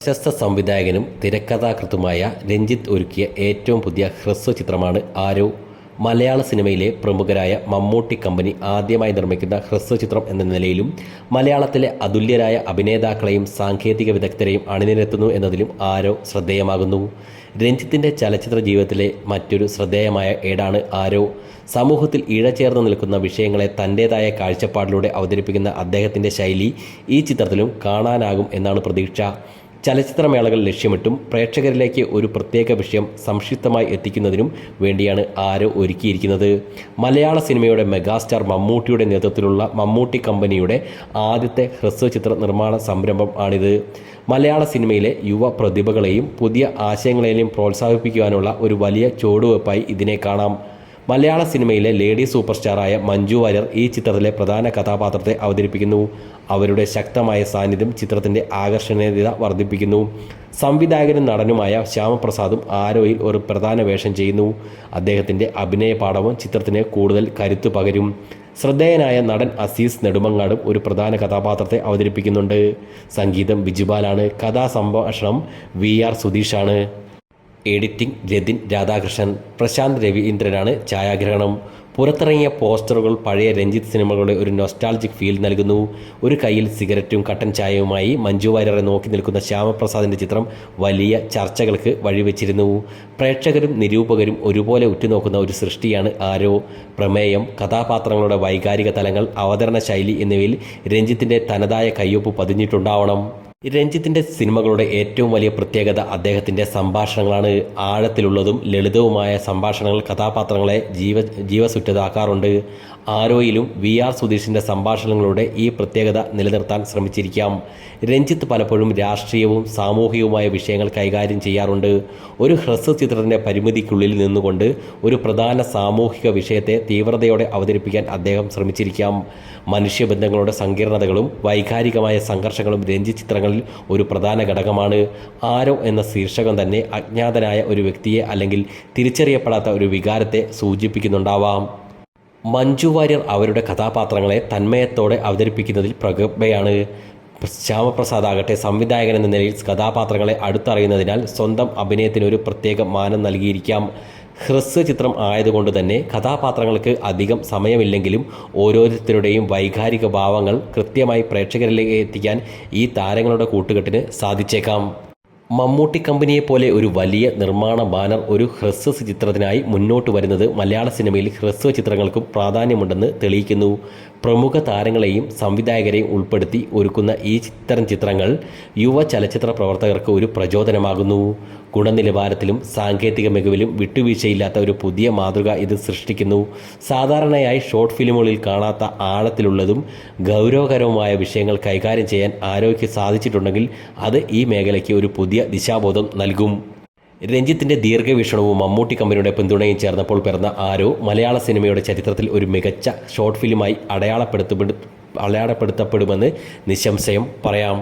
പ്രശസ്ത സംവിധായകനും തിരക്കഥാകൃത്തുമായ രഞ്ജിത്ത് ഒരുക്കിയ ഏറ്റവും പുതിയ ഹ്രസ്വ ചിത്രമാണ് ആരോ. മലയാള സിനിമയിലെ പ്രമുഖരായ മമ്മൂട്ടി കമ്പനി ആദ്യമായി നിർമ്മിക്കുന്ന ഹ്രസ്വ ചിത്രം എന്ന നിലയിലും മലയാളത്തിലെ അതുല്യരായ അഭിനേതാക്കളെയും സാങ്കേതിക വിദഗ്ധരെയും അണിനിരത്തുന്നു എന്നതിലും ആരോ ശ്രദ്ധേയമാകുന്നു. രഞ്ജിത്തിന്റെ ചലച്ചിത്ര ജീവിതത്തിലെ മറ്റൊരു ശ്രദ്ധേയമായ ഏടാണ് ആരോ. സമൂഹത്തിൽ ഇഴചേർന്ന് നിൽക്കുന്ന വിഷയങ്ങളെ തന്റേതായ കാഴ്ചപ്പാടിലൂടെ അവതരിപ്പിക്കുന്ന അദ്ദേഹത്തിന്റെ ശൈലി ഈ ചിത്രത്തിലും കാണാനാകും എന്നാണ് പ്രതീക്ഷ. ചലച്ചിത്രമേളകൾ ലക്ഷ്യമിട്ടും പ്രേക്ഷകരിലേക്ക് ഒരു പ്രത്യേക വിഷയം സംക്ഷിപ്തമായി എത്തിക്കുന്നതിനും വേണ്ടിയാണ് ആരോ ഒരുക്കിയിരിക്കുന്നത്. മലയാള സിനിമയുടെ മെഗാസ്റ്റാർ മമ്മൂട്ടിയുടെ നേതൃത്വത്തിലുള്ള മമ്മൂട്ടി കമ്പനിയുടെ ആദ്യത്തെ ഹ്രസ്വചിത്ര നിർമ്മാണ സംരംഭം ആണിത്. മലയാള സിനിമയിലെ യുവ പ്രതിഭകളെയും പുതിയ ആശയങ്ങളെയും പ്രോത്സാഹിപ്പിക്കുവാനുള്ള ഒരു വലിയ ചുവടുവയ്പായി ഇതിനെ കാണാം. മലയാള സിനിമയിലെ ലേഡി സൂപ്പർ സ്റ്റാറായ മഞ്ജു വാര്യർ ഈ ചിത്രത്തിലെ പ്രധാന കഥാപാത്രത്തെ അവതരിപ്പിക്കുന്നു. അവരുടെ ശക്തമായ സാന്നിധ്യം ചിത്രത്തിന്റെ ആകർഷണീയത വർദ്ധിപ്പിക്കുന്നു. സംവിധായകനും നടനുമായ ശ്യാമപ്രസാദും ആരോയിൽ ഒരു പ്രധാന വേഷം ചെയ്യുന്നു. അദ്ദേഹത്തിന്റെ അഭിനയ പാഠവും ചിത്രത്തിന് കൂടുതൽ കരുത്തു പകരും. ശ്രദ്ധേയനായ നടൻ അസീസ് നെടുമങ്ങാടും ഒരു പ്രധാന കഥാപാത്രത്തെ അവതരിപ്പിക്കുന്നുണ്ട്. സംഗീതം ബിജുബാലാണ്. കഥാസംഭാഷണം വി ആർ സുധീഷാണ്. എഡിറ്റിംഗ് ജതിൻ രാധാകൃഷ്ണൻ പ്രശാന്ത് രവീന്ദ്രനാണ് ഛായാഗ്രഹണം. പുറത്തിറങ്ങിയ പോസ്റ്ററുകൾ പഴയ രഞ്ജിത്ത് സിനിമകളുടെ ഒരു നൊസ്റ്റാൾജിക് ഫീൽ നൽകുന്നു. ഒരു കയ്യിൽ സിഗരറ്റും കട്ടൻ ചായയുമായി മഞ്ജു വാര്യറെ നോക്കി നിൽക്കുന്ന ശ്യാമപ്രസാദിന്റെ ചിത്രം വലിയ ചർച്ചകൾക്ക് വഴിവെച്ചിരുന്നു. പ്രേക്ഷകരും നിരൂപകരും ഒരുപോലെ ഉറ്റുനോക്കുന്ന ഒരു സൃഷ്ടിയാണ് ആരോ. പ്രമേയം കഥാപാത്രങ്ങളുടെ വൈകാരിക തലങ്ങൾ അവതരണ ശൈലി എന്നിവയിൽ രഞ്ജിത്തിന്റെ തനതായ കയ്യൊപ്പ് പതിഞ്ഞിട്ടുണ്ടാവണം. രഞ്ജിത്തിന്റെ സിനിമകളുടെ ഏറ്റവും വലിയ പ്രത്യേകത അദ്ദേഹത്തിന്റെ സംഭാഷണങ്ങളാണ് ആഴത്തിലുള്ളതും ലളിതവുമായ സംഭാഷണങ്ങൾ കഥാപാത്രങ്ങളെ ജീവ ജീവസുറ്റതാക്കാറുണ്ട്. ആരോയിലും വി ആർ സുധീഷിന്റെ സംഭാഷണങ്ങളുടെ ഈ പ്രത്യേകത നിലനിർത്താൻ ശ്രമിച്ചിരിക്കാം. രഞ്ജിത്ത് പലപ്പോഴും രാഷ്ട്രീയവും സാമൂഹികവുമായ വിഷയങ്ങൾ കൈകാര്യം ചെയ്യാറുണ്ട്. ഒരു ഹ്രസ്വ ചിത്രത്തിന്റെ പരിമിതിക്കുള്ളിൽ നിന്നുകൊണ്ട് ഒരു പ്രധാന സാമൂഹിക വിഷയത്തെ തീവ്രതയോടെ അവതരിപ്പിക്കാൻ അദ്ദേഹം ശ്രമിച്ചിരിക്കാം. മനുഷ്യബന്ധങ്ങളുടെ സങ്കീർണതകളും വൈകാരികമായ സംഘർഷങ്ങളും രഞ്ജിത്ത് ചിത്രങ്ങളിൽ ഒരു പ്രധാന ഘടകമാണ് ആരോ എന്ന ശീർഷകം തന്നെ അജ്ഞാതനായ ഒരു വ്യക്തിയെ അല്ലെങ്കിൽ തിരിച്ചറിയപ്പെടാത്ത ഒരു വികാരത്തെ സൂചിപ്പിക്കുന്നുണ്ടാവാം. മഞ്ജു വാര്യർ അവരുടെ കഥാപാത്രങ്ങളെ തന്മയത്തോടെ അവതരിപ്പിക്കുന്നതിൽ പ്രഗത്ഭയാണ്. ശ്യാമപ്രസാദ് ആകട്ടെ സംവിധായകൻ എന്ന നിലയിൽ കഥാപാത്രങ്ങളെ അടുത്തറിയുന്നതിനാൽ സ്വന്തം അഭിനയത്തിന് ഒരു പ്രത്യേക മാനം നൽകിയിരിക്കാം. ഹ്രസ്വ ചിത്രം ആയതുകൊണ്ട് തന്നെ കഥാപാത്രങ്ങൾക്ക് അധികം സമയമില്ലെങ്കിലും ഓരോരുത്തരുടെയും വൈകാരിക ഭാവങ്ങൾ കൃത്യമായി പ്രേക്ഷകരിലേക്ക് എത്തിക്കാൻ ഈ താരങ്ങളുടെ കൂട്ടുകെട്ടിന് സാധിച്ചേക്കാം. മമ്മൂട്ടി കമ്പനിയെ പോലെ ഒരു വലിയ നിർമ്മാണ ബാനർ ഒരു ഹ്രസ്വ ചിത്രത്തിനായി മുന്നോട്ട് വരുന്നത് മലയാള സിനിമയിൽ ഹ്രസ്വ ചിത്രങ്ങൾക്കും പ്രാധാന്യമുണ്ടെന്ന് തെളിയിക്കുന്നു. പ്രമുഖ താരങ്ങളെയും സംവിധായകരെയും ഉൾപ്പെടുത്തി ഒരുക്കുന്ന ഈ ചിത്രം ചിത്രങ്ങൾ യുവ ചലച്ചിത്ര പ്രവർത്തകർക്ക് ഒരു പ്രചോദനമാകുന്നു. ഗുണനിലവാരത്തിലും സാങ്കേതിക മികവിലും വിട്ടുവീഴ്ചയില്ലാത്ത ഒരു പുതിയ മാതൃക ഇത് സൃഷ്ടിക്കുന്നു. സാധാരണയായി ഷോർട്ട് ഫിലിമുകളിൽ കാണാത്ത ആഴത്തിലുള്ളതും ഗൗരവകരവുമായ വിഷയങ്ങൾ കൈകാര്യം ചെയ്യാൻ ആരോഗ്യ സാധിച്ചിട്ടുണ്ടെങ്കിൽ അത് ഈ മേഖലയ്ക്ക് ഒരു പുതിയ ദിശാബോധം നൽകും. രഞ്ജിത്തിന്റെ ദീർഘവീക്ഷണവും മമ്മൂട്ടി കമ്പനിയുടെ പിന്തുണയും ചേർന്നപ്പോൾ പിറന്ന ആരോ മലയാള സിനിമയുടെ ചരിത്രത്തിൽ ഒരു മികച്ച ഷോർട്ട് ഫിലിമായി അടയാളപ്പെടുത്തപ്പെടു അടയാളപ്പെടുത്തപ്പെടുമെന്ന് നിശംസയം പറയാം.